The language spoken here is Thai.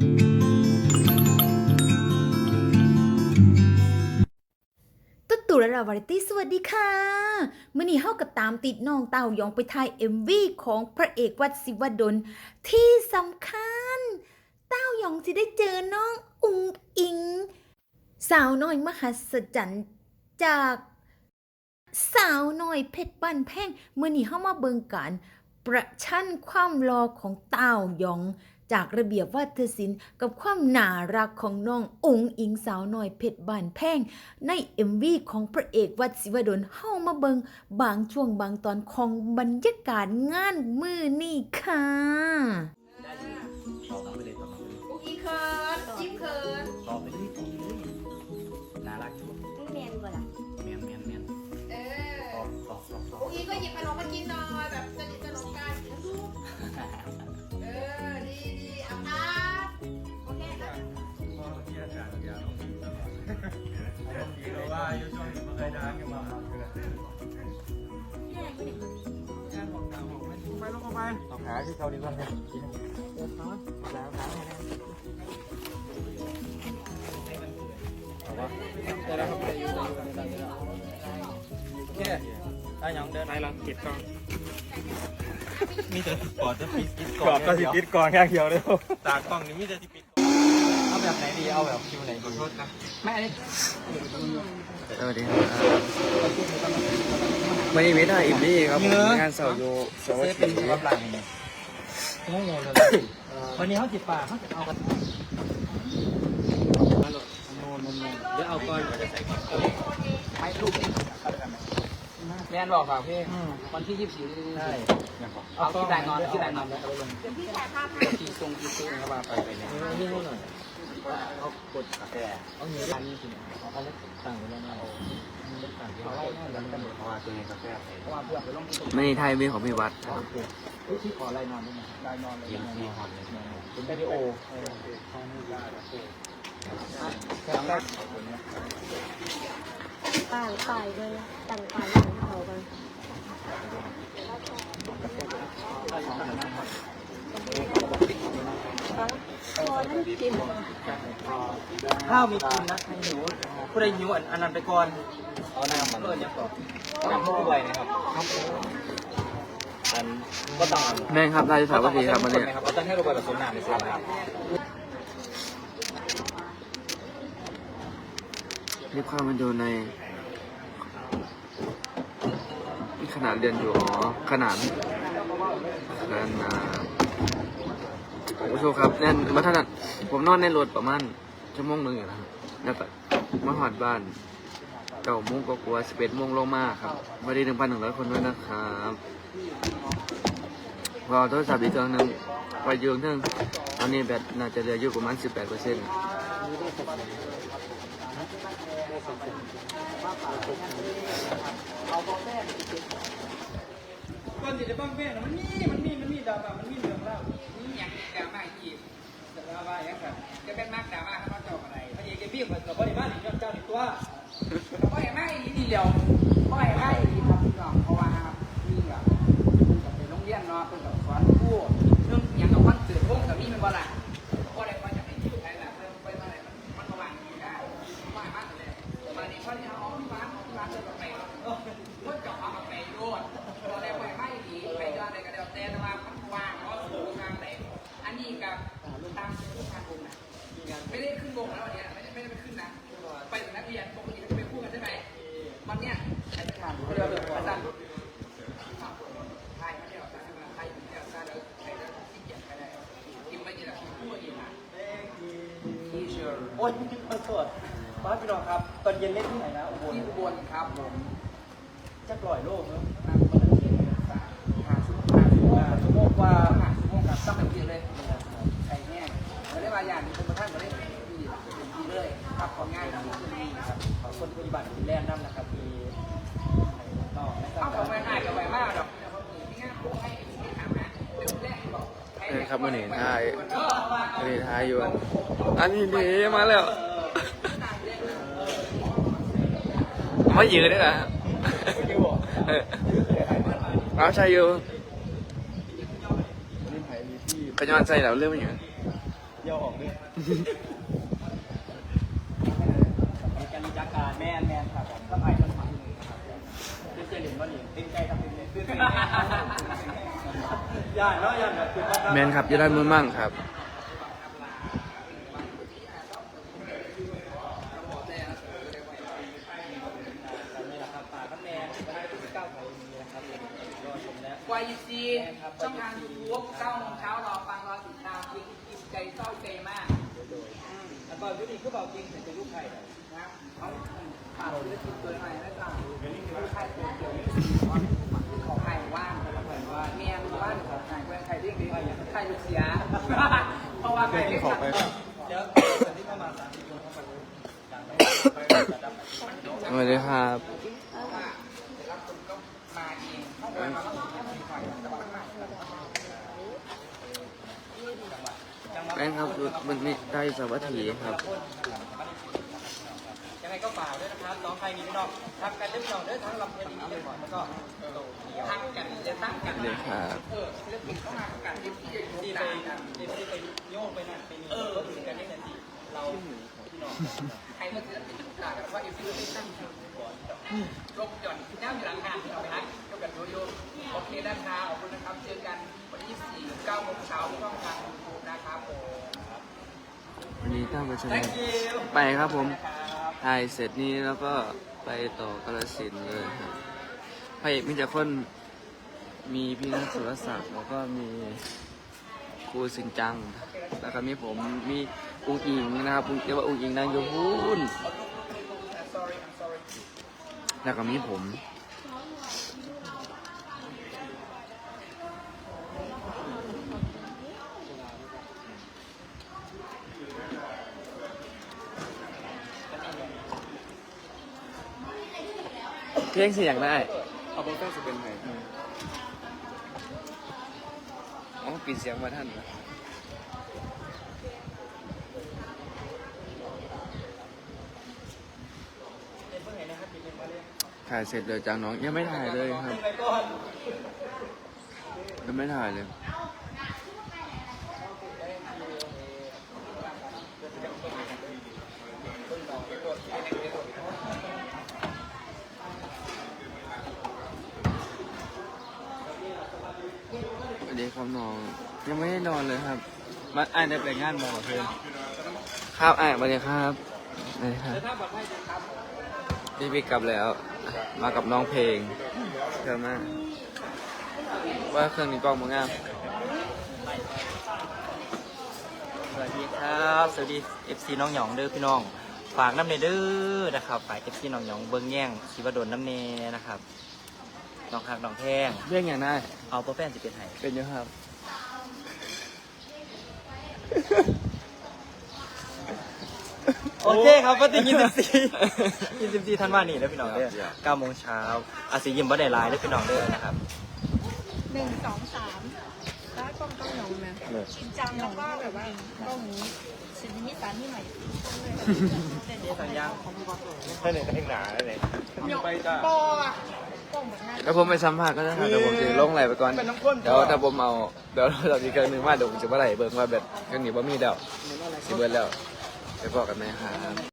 ตุ๊ดตู่และราวาไรตี้สวัสดีค่ะมื่อนี้เฮากับตามติดน้องเต้ายองไปถ่าย MV ของพระเอกวัดศิวดล ที่สำคัญ เต้ายองจะได้เจอน้องอุงอิง สาวน้อยมหัศจรรย์จากสาวน้อยเพชรบ้านแพงเมื่อนี้เฮามาเบิงการประชันความรอของเต้ายอง จากระเบียบวัฒนศิลป์กับความน่ารักของน้องอุงอิงสาวน้อยเพชรบ้านแพงใน MV ของพระเอกวัดศิวดลเฮามาเบิงบางช่วงบางตอนของบรรยากาศงานมือนี่ค่ะต่อไปเลยต่อไปเลยอุ๊กอีเคิร์ดจิ๊บเคิร์ดต่อไปเลยต่อไปเลยน่ารักชุดมึงเมนบ่ล่ะแมนแมนแมนเออต่อต่อต่อต่ออุ๊กอีก็หยิบขนมมากินหน่อย ไปลงมาไปเอาขาที่เขาดีกว่าเนี่ยกินแล้วขาเอาวะได้แล้วครับได้อยู่ได้อยู่ได้อยู่โอเคได้ยังเดินไปแล้วกิดก่อนมีแต่ก่อดจะปิดกิดก่อนกรอบก็สิปิดก่อนแค่เดียวเลยตากล้องนี่มีแต่ที่ปิดเอาแบบไหนดี เอาแบบคิวไหนดีขอโทษนะแม่ สวัสดีครับวันนี้มิถ่ายอิมลี่ครับผมงานเสาร์อยู่สเซวัสฟเป็นดีรับหลังนี่โง่โง่เลยวันนี้เขาจิบปากเขาจะเอากันเดี๋ยวเอาก้อนจะใส่ก่อนไม่ลูกแมนบอกฝากพี่วันที่ยี่สิบสี่ใช่เอาที่ไหนนอนที่ไหนนอนแล้วลงเดี๋ยวพี่ถ่ายภาพให้ที่ทรงที่ทรงเขามาไปไปเนี่ยนี่หน่อย เขากดกาแฟเอาเงี้ยอันนี้สิเอาเล็กต่งไว้แล้วนะเอาเล็กต่างเขาไล่แน่แล้วกันเพราะว่าตัวเองไมีของพี่วัดครับที่ขอไล่นอนด้ไหมไล่นอนเลยงนอนเลยเป็นวิดีโอห้องนี้ได้แค่แรกต่างฝ่ายเลยต่างฝ่ายต่างเขากันพอท่านกิน ข้าวมีกินนะใครหิวผู้ใดหิวอันนั้นไปก่อนเอาน้ำมันเปิดยังก่อนน้ำผู้ป่วยนะครับอันก็ต้องแม่งครับถ่ายสาววัสดีครับวันนี้ครับเอาตั้งให้เราไปผสมน้ำในส่วนนะครับรีบเข้ามาดูในนี่ขนาดเรียนอยู่อ๋อขนาดขนาด โอ้โหครับแน่นมาถนัดผมนอนในรถประมาณชั่วโมงหนึ่งอยู่นะครับแล้วก็มาหอดบ้านเก้าโมงก็กลัวสิบเอ็ดโมงลงมาครับวันนี้หนึ่งพันหนึ่งร้อยคนด้วยนะครับพอโทรศัพท์อีกเครื่องหนึ่งไปยืมเท่งตอนนี้แบตน่าจะเหลืออยู่ประมาณสิบแปดเปอร์เซ็นต์ก่อนที่จะบ้างแม่มันมีมันมีมันมีดาม่ามันมี ย่างแบบจะเป็นมากดราม่าเขาเจ้าอะไรพระเอกเกบี้เหมือนกับพ่อในบ้านอีกเจ้าในตัวพ่อใหญ่ไม่ดีเดียวพ่อใหญ่ไม่ดีครับพี่น้องเพราะว่ามีแบบกับไปโรงเรียนเนาะเป็นกับสอนผู้เรื่องอย่างกับวันเกิดพวกกับมีมันบ่ล่ะ นพี่น้องครับ ตอนเย็นเล่นที่ไหนนะอุบลที่อุบลครับผมจะปล่อยโลกเนอะนั่งมาเที่ยวห้าชั่วโมงห้าชั่วโมงกว่าห้าชั่วโมงกับตั้งแต่เย็นเลยใส่แห้งไม่ได้มาอย่างนี้เป็นประธานมาเล่นที่เป็นที่เลยครับของง่ายดีขึ้นดีครับขอบคนปฏิบัติที่แรกนั่นนะครับมีต่อเอาของไม่ง่ายกับไม่มากหรอกเออครับมื่อนี้ถ่ายมื่อนี้ถ่ายอยู่อันอันนี้ดีมาแล้ว มายืนด้วยนะเออเอาใช่อยู่ขย้อนใส่แล้วเรื่องมันอยู่ยยวออกด้วยมีการรู้จักการแม่นแม่นครับก็ไปต้นฝังเป็นเจริญว่านี่เป็นใจทำเป็นเป็นย่านเนาะย่านแบบคือว่าแมนครับจะได้มือมั่งครับ นี่แหละครับป่าข้าแม่ก็ได้ที่เก้าเขามีนะครับรอชมแล้ว วายซี ทางยูทูบเก้าโมงเช้ารอฟังรอติดตามยิงกินใจเศร้าใจมากแล้วก็ยุติคือเบาจริงแต่จะยุคไทยนะเขาฝากศิลปินตัวใหม่แล้วจ้ะผู้ชายตัวเดียวของไทยว่างว่าเมียว่านของไทยเว้นไทยเรียกดีไทยลูกเสียเพราะว่าไทยเรียกสัตว์เดี๋ยวคนที่เข้ามาสามสิบคนเข้ามาสวัสดีครับ มาเองเข้ามาแล้วก็มีไฟแต่ว่ามันมาก แมนครับมันมีได้สวัสดีครับยังไงก็ฝากด้วยนะครับน้องใครมีพี่น้องทำกันเรื่องน้องเด้อทั้งลำเพลินดีเลยก่อนแล้วก็ทำกันจะตั้งกันเดี๋ยครับเออศิลปินเข้ามากันที่ที่ที่ไปต่างกันที่ไปไปโยกไปนั่นไปนี่ก็ถึงกันได้ทันทีเราพี่น้องใครมาศิลปินต่ากันว่าอีฟิลไม่ตั้งชื่อก่อนยกหย่อนแนวอยู่หลังงานที่เราไปฮักยกกันโยโย่โอเคด้านค้าขอบคุณนะครับเจอกันวันที่4 9โมงเช้าที่ช่องทางยูทูบนะครับผม วันนี้ตั้งไปชม thank you ไปครับผมถ่ายเสร็จนี้แล้วก็ไปต่อกาลสินธุ์เลยครับพระเอกมีแต่คนมีพี่นัทสุรศักดิ์แล้วก็มีครูสินจัง แล้วก็มีผมมีอุ้งอิงนะครับอุ้งเรียกว่าอุ้งอิงนางโยพูน sorry I'm sorry แล้วก็มีผม เพลงเสียงได้เอาเบเต้จะเป็นไงอ๋อปิดเสียงมาท่านนะถ่ายเสร็จเลยจากน้องยังไม่ถ่ายเลยครับยังไม่ถ่ายเลย ดีครับน้อง ยังไม่ได้นอนเลยครับ มาอ่านได้ไปงานหมอเพื่อนครับอ่านมาเลยครับสวัสดีครับพี่พี่กลับแล้ว มากับน้องเพลงเชิญมาว่าเครื่องนี้กล้องมึงอะสวัสดีครับ สวัสดี FC น้องหยองเด้อพี่น้อง ฝากน้ำเนเด้อนะครับ ฝาก FC น้องหยองเบิ้งแย่งชีวดลน้ำเนนะครับ น้องหักน้องแพง เรื่องอย่างนั้นเอาโปรแฟนสิเป็นไห้เป็นอยังครับ โอเคครับวันที่24 24ธันวาคมนี้เด้อพี่น้องเด้อ9โมงเช้าอาศิยิมบ่ได้ไลน์เด้อพี่น้องเด้อนะครับหนึ่งสองสามได้กล้องกล้องหนองนะชินจังแล้วก็แบบว่ากล้องนี้ชินนิสานนี่ใหม่นี่สัญญาณถ้าเนี่ยก็ให้หนาแล้วเนี่ยไปจ้าปออะกล้อง แบบนั้นแล้วผมไปสัมภาษณ์ก็ได้ครับเดี๋ยวผมจะลงไหลไปก่อน เดี๋ยวถ้าผมเอาเดี๋ยวเรามีเครื่องหนึงมาเดี๋ยวผมจะมาไหลเบิ่งว่าแบบเครื่องนี้ว่มีแล้วสิเบิร์แล้วไปบอกกันไหมครับ